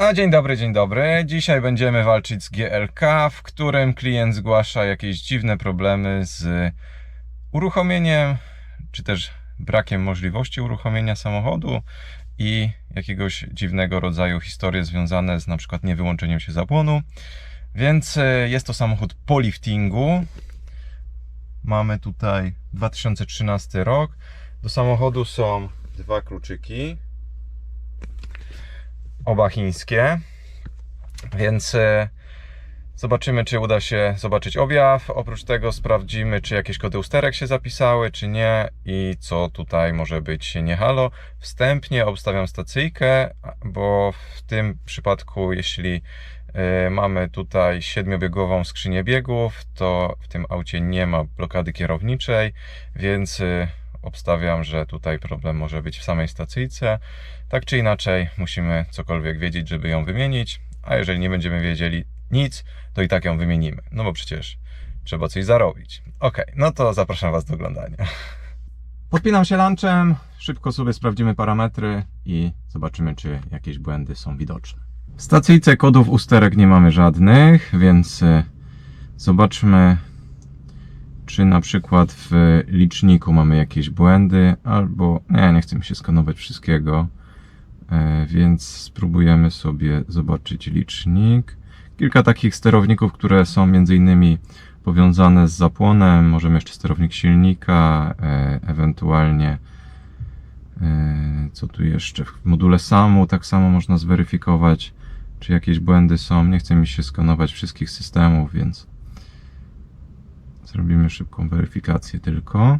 A dzień dobry, dzień dobry. Dzisiaj będziemy walczyć z GLK, w którym klient zgłasza jakieś dziwne problemy z uruchomieniem, czy też brakiem możliwości uruchomienia samochodu i jakiegoś dziwnego rodzaju historie związane z na przykład niewyłączeniem się zapłonu. Więc e, jest to samochód po liftingu. Mamy tutaj 2013 rok. Do samochodu są dwa kluczyki oba chińskie. Więc e, zobaczymy, czy uda się zobaczyć objaw. Oprócz tego sprawdzimy, czy jakieś kody usterek się zapisały, czy nie i co tutaj może być nie halo. Wstępnie obstawiam stacyjkę, bo w tym przypadku, jeśli e, mamy tutaj siedmiobiegową skrzynię biegów, to w tym aucie nie ma blokady kierowniczej, więc e, obstawiam, że tutaj problem może być w samej stacyjce. Tak czy inaczej, musimy cokolwiek wiedzieć, żeby ją wymienić, a jeżeli nie będziemy wiedzieli nic, to i tak ją wymienimy. No bo przecież trzeba coś zarobić. Ok, no to zapraszam Was do oglądania. Podpinam się lunchem, szybko sobie sprawdzimy parametry i zobaczymy, czy jakieś błędy są widoczne. W stacyjce kodów usterek nie mamy żadnych, więc y, zobaczmy, czy na przykład w liczniku mamy jakieś błędy, albo nie, nie mi się skanować wszystkiego, e, więc spróbujemy sobie zobaczyć licznik. Kilka takich sterowników, które są między innymi powiązane z zapłonem, możemy jeszcze sterownik silnika, e, ewentualnie e, co tu jeszcze, w module SAMU tak samo można zweryfikować, czy jakieś błędy są. Nie chcę mi się skanować wszystkich systemów, więc Zrobimy szybką weryfikację tylko.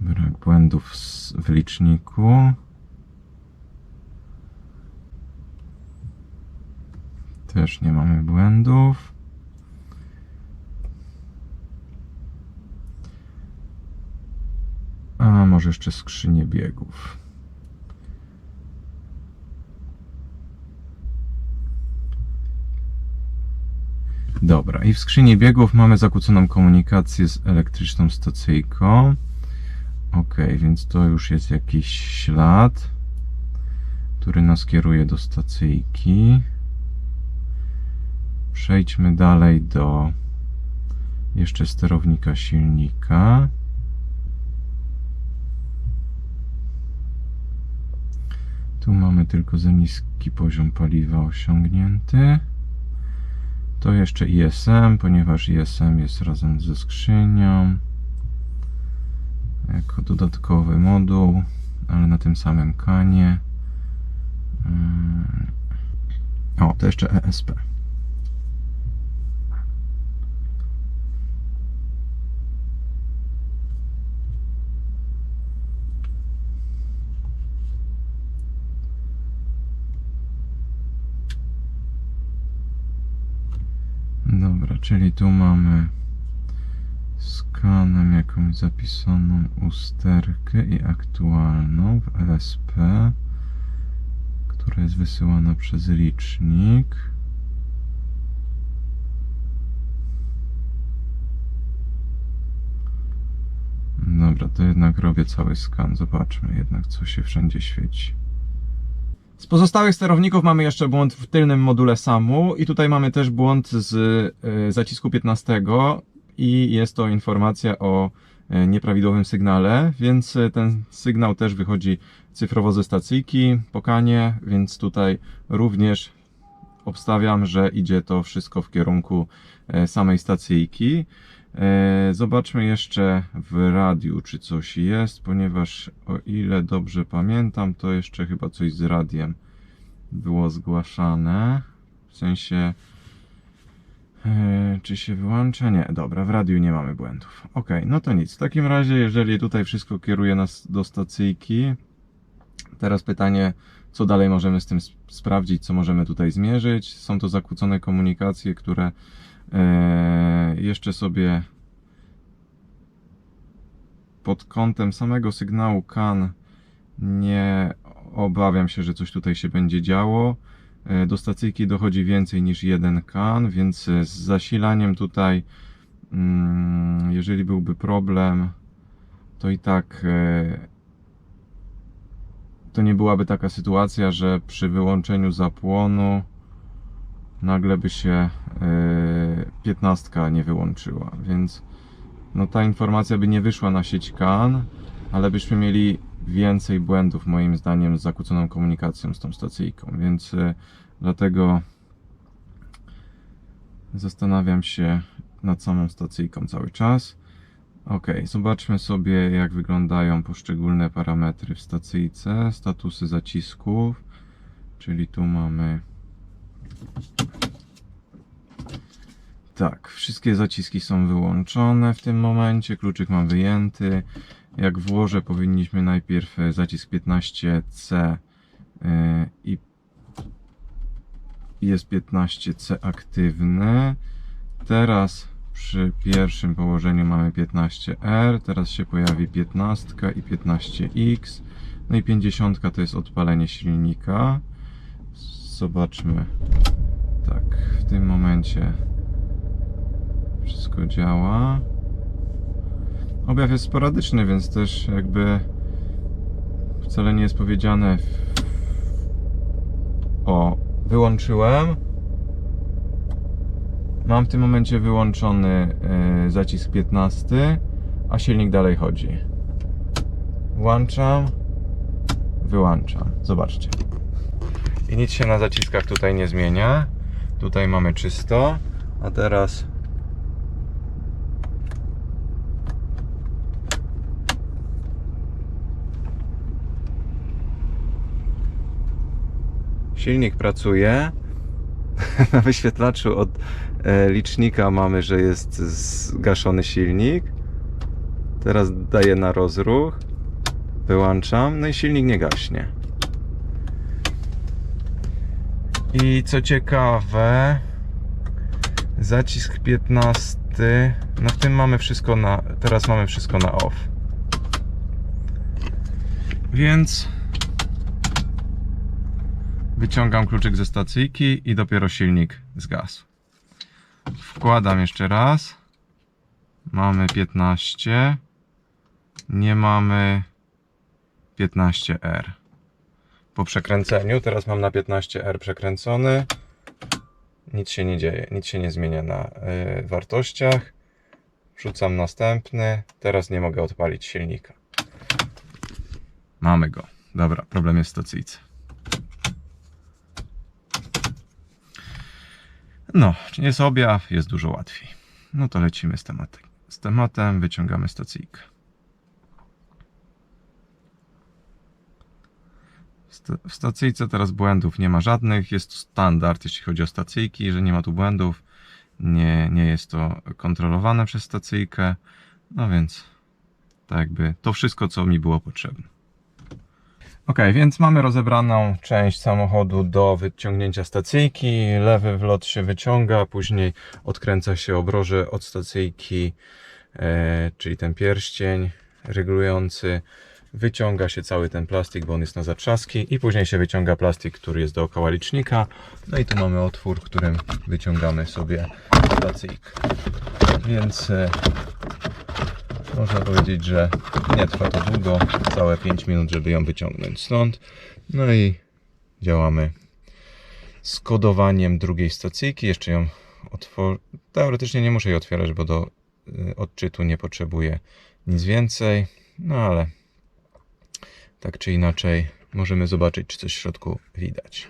Brak błędów w liczniku. Też nie mamy błędów. A może jeszcze skrzynię biegów. Dobra, i w skrzyni biegów mamy zakłóconą komunikację z elektryczną stacyjką. Ok, więc to już jest jakiś ślad, który nas kieruje do stacyjki. Przejdźmy dalej do jeszcze sterownika silnika. Tu mamy tylko za niski poziom paliwa osiągnięty. To jeszcze ISM, ponieważ ISM jest razem ze skrzynią jako dodatkowy moduł, ale na tym samym kanie. Ym, O, to jeszcze ESP. Dobra, czyli tu mamy skanem jakąś zapisaną usterkę i aktualną w LSP, która jest wysyłana przez licznik. Dobra, to jednak robię cały skan. Zobaczmy jednak, co się wszędzie świeci. Z pozostałych sterowników mamy jeszcze błąd w tylnym module SAMU i tutaj mamy też błąd z y, zacisku 15 i jest to informacja o y, nieprawidłowym sygnale, więc y, ten sygnał też wychodzi cyfrowo ze stacyjki, pokanie, więc tutaj również obstawiam, że idzie to wszystko w kierunku e, samej stacyjki. E, Zobaczmy jeszcze w radiu, czy coś jest, ponieważ o ile dobrze pamiętam, to jeszcze chyba coś z radiem było zgłaszane. W sensie, e, czy się wyłącza? Nie, dobra, w radiu nie mamy błędów. Ok, no to nic. W takim razie, jeżeli tutaj wszystko kieruje nas do stacyjki, teraz pytanie, co dalej możemy z tym sp- sprawdzić, co możemy tutaj zmierzyć. Są to zakłócone komunikacje, które e, jeszcze sobie pod kątem samego sygnału CAN nie obawiam się, że coś tutaj się będzie działo. E, Do stacyjki dochodzi więcej niż jeden CAN, więc z zasilaniem tutaj, mm, jeżeli byłby problem, to i tak e, to nie byłaby taka sytuacja, że przy wyłączeniu zapłonu nagle by się yy, 15 nie wyłączyła, więc no ta informacja by nie wyszła na sieć CAN, ale byśmy mieli więcej błędów moim zdaniem z zakłóconą komunikacją z tą stacyjką, więc yy, dlatego zastanawiam się nad samą stacyjką cały czas. Ok, zobaczmy sobie jak wyglądają poszczególne parametry w stacyjce, statusy zacisków, czyli tu mamy tak, wszystkie zaciski są wyłączone w tym momencie, kluczyk mam wyjęty. Jak włożę powinniśmy najpierw e, zacisk 15C yy, i jest 15C aktywny. Teraz przy pierwszym położeniu mamy 15R, teraz się pojawi 15 i 15X. No i 50 to jest odpalenie silnika. Zobaczmy. Tak, w tym momencie wszystko działa. Objaw jest sporadyczny, więc też jakby wcale nie jest powiedziane. O, wyłączyłem. Mam w tym momencie wyłączony y, zacisk 15, a silnik dalej chodzi. Włączam, wyłączam. Zobaczcie. I nic się na zaciskach tutaj nie zmienia. Tutaj mamy czysto, a teraz silnik pracuje. Na wyświetlaczu od e, licznika mamy, że jest zgaszony silnik. Teraz daję na rozruch. Wyłączam, no i silnik nie gaśnie. I co ciekawe, zacisk 15. No w tym mamy wszystko na. Teraz mamy wszystko na off. Więc wyciągam kluczyk ze stacyjki i dopiero silnik zgasł. Wkładam jeszcze raz. Mamy 15. Nie mamy 15R. Po przekręceniu, teraz mam na 15R przekręcony. Nic się nie dzieje, nic się nie zmienia na y, wartościach. Wrzucam następny. Teraz nie mogę odpalić silnika. Mamy go. Dobra, problem jest w stacyjce. No, jest objaw, jest dużo łatwiej. No to lecimy z tematem. Z tematem wyciągamy stacyjkę. W stacyjce teraz błędów nie ma żadnych. Jest to standard, jeśli chodzi o stacyjki, że nie ma tu błędów. Nie, nie jest to kontrolowane przez stacyjkę. No więc, tak jakby to wszystko, co mi było potrzebne. Ok, więc mamy rozebraną część samochodu do wyciągnięcia stacyjki. Lewy wlot się wyciąga, później odkręca się obroże od stacyjki, e, czyli ten pierścień regulujący. Wyciąga się cały ten plastik, bo on jest na zatrzaski, i później się wyciąga plastik, który jest dookoła licznika. No i tu mamy otwór, którym wyciągamy sobie stacyjkę. Więc e, można powiedzieć, że nie trwa to długo, całe 5 minut, żeby ją wyciągnąć stąd. No i działamy z kodowaniem drugiej stacyjki. Jeszcze ją otworzę. Teoretycznie nie muszę jej otwierać, bo do y, odczytu nie potrzebuję nic więcej. No ale tak czy inaczej możemy zobaczyć, czy coś w środku widać.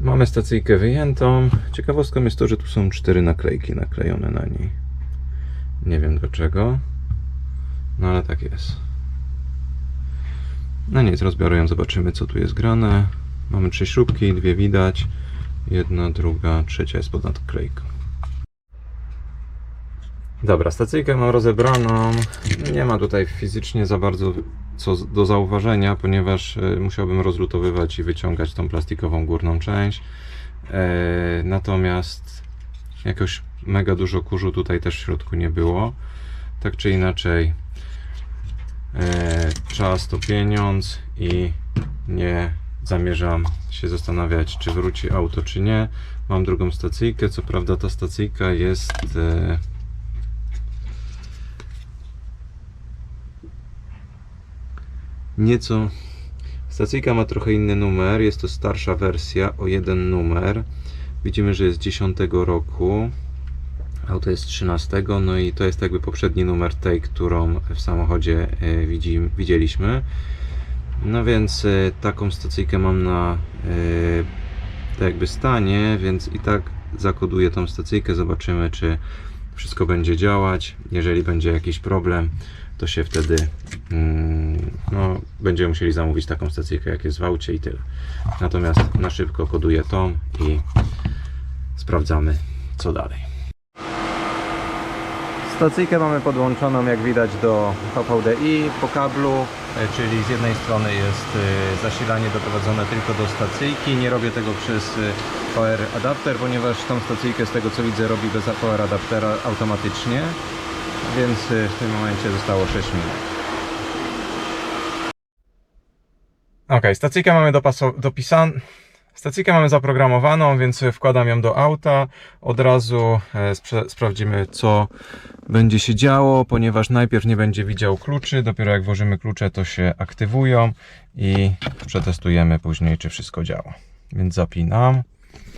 Mamy stacyjkę wyjętą. Ciekawostką jest to, że tu są cztery naklejki naklejone na niej. Nie wiem dlaczego. No ale tak jest. No nic, rozbiorę ją, zobaczymy co tu jest grane. Mamy trzy śrubki, dwie widać. Jedna, druga, trzecia jest pod nadklejką. Dobra, stacyjkę mam rozebraną. Nie ma tutaj fizycznie za bardzo co do zauważenia, ponieważ e, musiałbym rozlutowywać i wyciągać tą plastikową górną część. E, natomiast jakoś mega dużo kurzu tutaj też w środku nie było. Tak czy inaczej, e, czas to pieniądz i nie zamierzam się zastanawiać, czy wróci auto, czy nie. Mam drugą stacyjkę. Co prawda, ta stacyjka jest. Nieco. Stacyjka ma trochę inny numer, jest to starsza wersja o jeden numer. Widzimy, że jest 10 roku. Auto jest 13, no i to jest jakby poprzedni numer tej, którą w samochodzie e, widzi, widzieliśmy. No więc e, taką stacyjkę mam na tak jakby stanie, więc i tak zakoduję tą stacyjkę, zobaczymy czy wszystko będzie działać. Jeżeli będzie jakiś problem, to się wtedy mm, no, będziemy musieli zamówić taką stacyjkę jak jest w aucie i tyle. Natomiast na szybko koduję tą i sprawdzamy co dalej. Stacyjkę mamy podłączoną jak widać do VVDI po kablu, e, czyli z jednej strony jest e, zasilanie doprowadzone tylko do stacyjki. Nie robię tego przez e, power adapter, ponieważ tą stacyjkę z tego co widzę robi bez power adaptera automatycznie, więc w tym momencie zostało 6 minut. Ok, stacyjkę mamy dopisaną. Stacyjkę mamy zaprogramowaną, więc wkładam ją do auta. Od razu e, spra- sprawdzimy, co będzie się działo, ponieważ najpierw nie będzie widział kluczy. Dopiero jak włożymy klucze, to się aktywują i przetestujemy później, czy wszystko działa. Więc zapinam.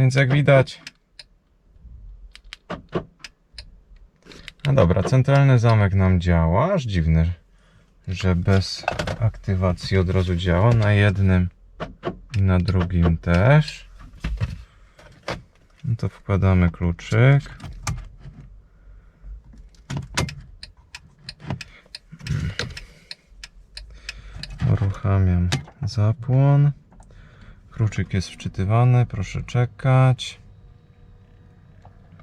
Więc jak widać. No dobra, centralny zamek nam działa. Aż dziwne, że bez aktywacji od razu działa. Na jednym i na drugim też. No to wkładamy kluczyk. Uruchamiam zapłon. Kluczyk jest wczytywany, proszę czekać.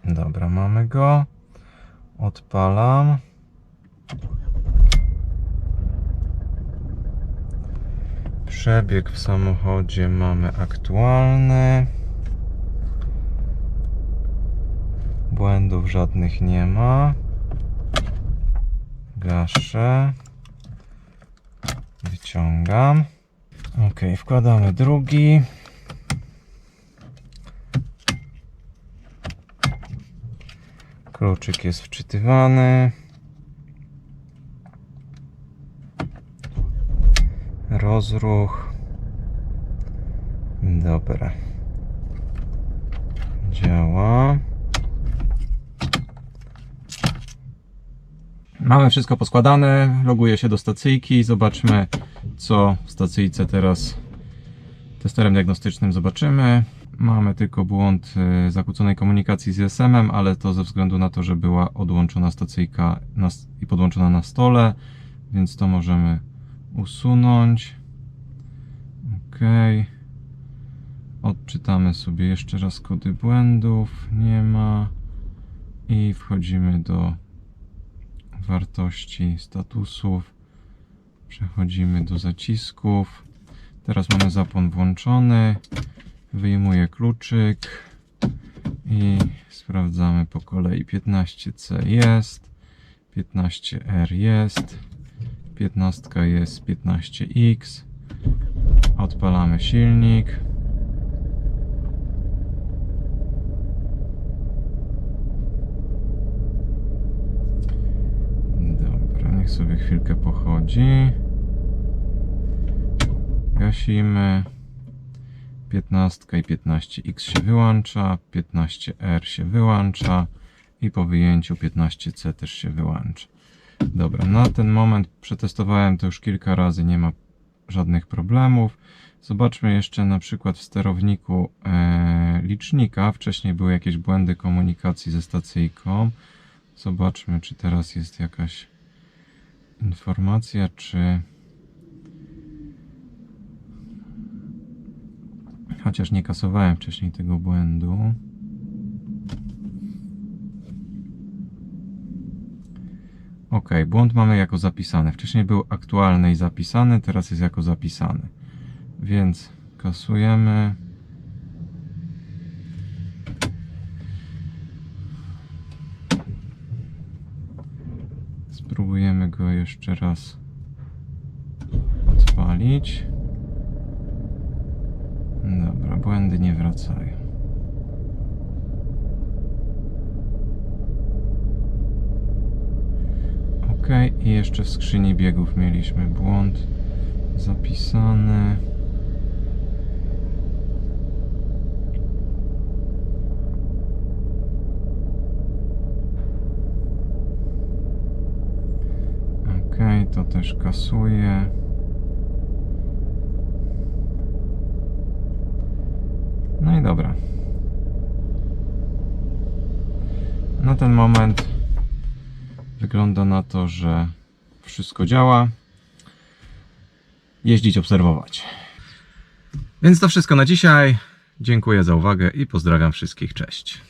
Dobra, mamy go. Odpalam. Przebieg w samochodzie mamy aktualny. Błędów żadnych nie ma. Gaszę. Wyciągam. Ok, wkładamy drugi. Kluczyk jest wczytywany. Rozruch. Dobra. Działa. Mamy wszystko poskładane, loguję się do stacyjki, zobaczmy co w stacyjce teraz testerem diagnostycznym zobaczymy. Mamy tylko błąd y, zakłóconej komunikacji z GSM-em, ale to ze względu na to, że była odłączona stacyjka i podłączona na stole, więc to możemy usunąć. OK. Odczytamy sobie jeszcze raz kody błędów. Nie ma. I wchodzimy do wartości statusów. Przechodzimy do zacisków. Teraz mamy zapłon włączony. Wyjmuję kluczyk i sprawdzamy po kolei. 15C jest, 15R jest, 15 jest 15X. Odpalamy silnik. Dobra, niech sobie chwilkę pochodzi. Gasimy. 15 i 15X się wyłącza, 15R się wyłącza i po wyjęciu 15C też się wyłącza. Dobra, na ten moment przetestowałem to już kilka razy, nie ma żadnych problemów. Zobaczmy jeszcze na przykład w sterowniku e, licznika. Wcześniej były jakieś błędy komunikacji ze stacyjką. Zobaczmy, czy teraz jest jakaś informacja, czy Chociaż nie kasowałem wcześniej tego błędu. Ok, błąd mamy jako zapisany. Wcześniej był aktualny i zapisany, teraz jest jako zapisany. Więc kasujemy. Spróbujemy go jeszcze raz odpalić. Dobra, błędy nie wracają. Ok, i jeszcze w skrzyni biegów mieliśmy błąd zapisany. To też kasuję. No i dobra. Na ten moment wygląda na to, że wszystko działa. Jeździć, obserwować. Więc to wszystko na dzisiaj. Dziękuję za uwagę i pozdrawiam wszystkich. Cześć.